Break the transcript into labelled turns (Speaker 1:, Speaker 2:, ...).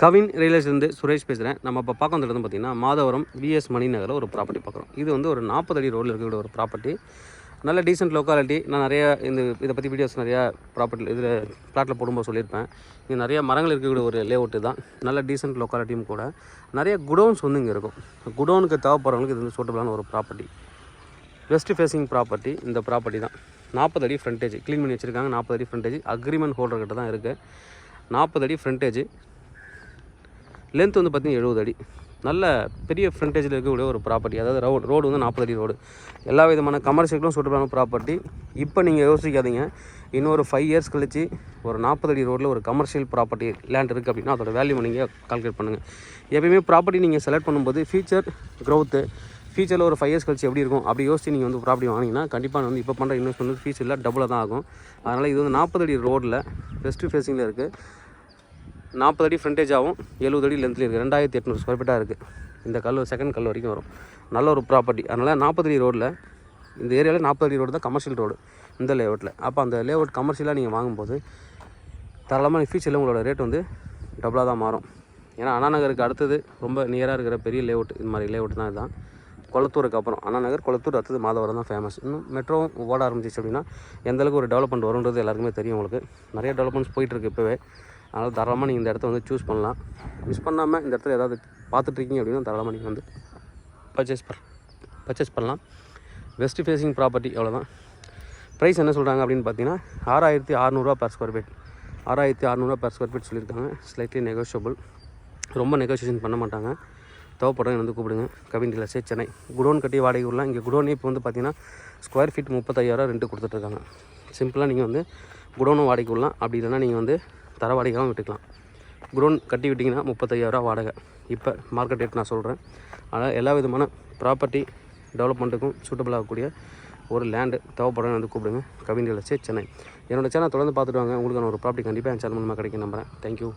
Speaker 1: கவின் ரியலேஷன்லேருந்து சுரேஷ் பேசுகிறேன் நம்ம இப்போ பார்க்க வந்துட்டு பார்த்தீங்கன்னா மாதவரம் விஎஸ் மணிநகரில் ஒரு ப்ராப்பர்ட்டி பார்க்குறோம். இது வந்து ஒரு நாற்பது அடி ரோடில் இருக்கக்கூடிய ஒரு ப்ராப்பர்ட்டி நல்ல டீசென்ட் லொக்காலிட்டி நான் நிறையா இந்த இதை பற்றி வீடியோஸ் நிறையா ப்ராப்பர்ட்டி இதில் பிளாட்டில் போடும்போது சொல்லியிருப்பேன். இது நிறையா மரங்கள் இருக்கக்கூடிய ஒரு லேஅவுட்டு தான். நல்ல டீசென்ட் லொக்காலிட்டியும் கூட. நிறைய குடோன்ஸ் வந்து இங்கே இருக்கும். குடோனுக்கு தேவைப்படுறவங்களுக்கு இது வந்து சூட்டபிளான ஒரு ப்ராப்பர்ட்டி வெஸ்ட் ஃபேஸிங் ப்ராப்பர்ட்டி இந்த ப்ராப்பர்ட்டி தான். நாற்பது அடி ஃப்ரண்டேஜ் க்ளீன் பண்ணி வச்சுருக்காங்க நாற்பது அடி ஃப்ரண்டேஜ் அக்ரிமெண்ட் ஹோல்டர் கிட்ட தான் இருக்குது நாற்பது அடி ஃப்ரண்டேஜ் லென்த் வந்து பார்த்திங்கன்னா எழுபது அடி. நல்ல பெரிய ஃப்ரண்டேஜில் இருக்கக்கூடிய ஒரு ப்ராப்பர்ட்டி அதாவது ரோடு ரோடு வந்து நாற்பது அடி ரோடு எல்லா விதமான கமர்ஷியலுக்கும் சூட்டபிளான ப்ராப்பர்ட்டி இப்போ நீங்கள் யோசிக்காதீங்க. இன்னொரு ஃபைவ் இயர்ஸ் கழிச்சு ஒரு நாற்பது அடி ரோட்டில் ஒரு கமர்ஷியல் ப்ராப்பர்ட்டி லேண்ட் இருக்குது அப்படின்னா அதோட வேல்யூ நீங்கள் கால்குலேட் பண்ணுங்கள் எப்பயுமே ப்ராப்பர்ட்டி நீங்கள் செலக்ட் பண்ணும்போது ஃபியூச்சர் க்ரோத்து ஃபியூச்சரில் ஒரு ஃபைவ் இயர்ஸ் கழிச்சு எப்படி இருக்கும் அப்படி யோசிச்சு நீங்கள் வந்து ப்ராப்பர்ட்டி வாங்கினீங்கன்னா கண்டிப்பாக வந்து இப்போ பண்ணுற இன்வெஸ்ட்மெண்ட் வந்து ஃபியூச்சரில் டபுளாக தான் ஆகும். அதனால் இது வந்து நாற்பது அடி ரோட்டில் வெஸ்ட் ஃபேஸிங்கில் இருக்குது நாற்பது அடி ஃப்ரண்டேஜ் ஆகும் எழுபது அடி லென்த்தில் இருக்குது ரெண்டாயிரத்தி எட்நூறு ஸ்கொயர் ஃபீட்டாக இருக்குது இந்த கல் செகண்ட் கல் வரைக்கும் வரும். நல்ல ஒரு ப்ராப்பர்ட்டி அதனால் நாற்பது அடி ரோட்டில் இந்த ஏரியாவில் நாற்பது அடி ரோடு தான் கமர்ஷியல் ரோடு இந்த லேஅவுட்டில் அப்போ அந்த லேஅவுட் கமர்ஷியலாக நீங்கள் வாங்கும்போது தாராளமாக ஃபியூச்சரில் உங்களோட ரேட் வந்து டபுளாக தான் மாறும். ஏன்னா அண்ணா நகருக்கு அடுத்தது ரொம்ப நியராக இருக்கிற பெரிய லேஅவுட் இந்த மாதிரி லேஅவுட் தான் இதுதான். கொளத்தூருக்கு அப்புறம் அண்ணா நகர் கொளத்தூர் அடுத்தது மாதவரம் தான் ஃபேமஸ் இன்னும் மெட்ரோவும் ஓட ஆரம்பிச்சிச்சு அப்படின்னா எந்தளவுக்கு ஒரு டெவலப்மெண்ட் வரும்ன்றது எல்லாருக்குமே தெரியும் உங்களுக்கு. நிறைய டெவலப்மெண்ட்ஸ் போயிட்டுருக்கு இப்போவே. அதனால் தாராளமாக நீங்கள் இந்த இடத்த வந்து சூஸ் பண்ணலாம். மிஸ் பண்ணாமல் இந்த இடத்துல ஏதாவது பார்த்துட்ருக்கீங்க அப்படின்னா தாராளமாக நீங்கள் வந்து பர்ச்சேஸ் பண்ண பர்ச்சேஸ் பண்ணலாம். வெஸ்ட் ஃபேஸிங் ப்ராப்பர்ட்டி அவ்வளோதான் ப்ரைஸ் என்ன சொல்கிறாங்க அப்படின்னு பார்த்தீங்கன்னா ஆறாயிரத்தி அறநூறுவா பர் ஸ்கொயர் ஃபீட் ஆறாயிரத்தி அறநூறுவா பர் ஸ்கொயர் ஃபீட் சொல்லியிருக்காங்க. ஸ்லைட்லி நெகோஷியபிள் ரொம்ப நெகோஷியேஷன் பண்ண மாட்டாங்க. தேவைப்படுறவங்க வந்து கூப்பிடுங்க. கவின் டீலர்ஸே சென்னை. குடோன் கட்டி வாடகை விடலாம் இங்கே குடோனே இப்போ வந்து பார்த்தீங்கன்னா ஸ்கொயர் ஃபீட் முப்பத்தாயிரம் ரெண்டு கொடுத்துட்ருக்காங்க. சிம்பிளாக நீங்கள் வந்து குடோனும் வாடகை விடலாம் அப்படி இல்லைன்னா நீங்கள் வந்து தர வாடகையாகவும் விட்டுக்கலாம். குடோன் கட்டி விட்டிங்கன்னா முப்பத்தையாயிரம் வாடகை. இப்போ மார்க்கெட் ரேட் நான் சொல்கிறேன் அதனால் எல்லா விதமான ப்ராப்பர்ட்டி டெவலப்மெண்ட்டுக்கும் சூட்டபிள் ஆகக்கூடிய ஒரு லேண்டு தேவைப்படுறவங்க வந்து கூப்பிடுங்க. கவின் டீலர்ஸே சென்னை என்னோடய சேனல் தொடர்ந்து பார்த்துட்டு வாங்க. உங்களுக்கு ஒரு ப்ராப்பர்ட்டி கண்டிப்பாக என் சேனல் மூலமாக கிடைக்கும் நம்புறேன். தேங்க்யூ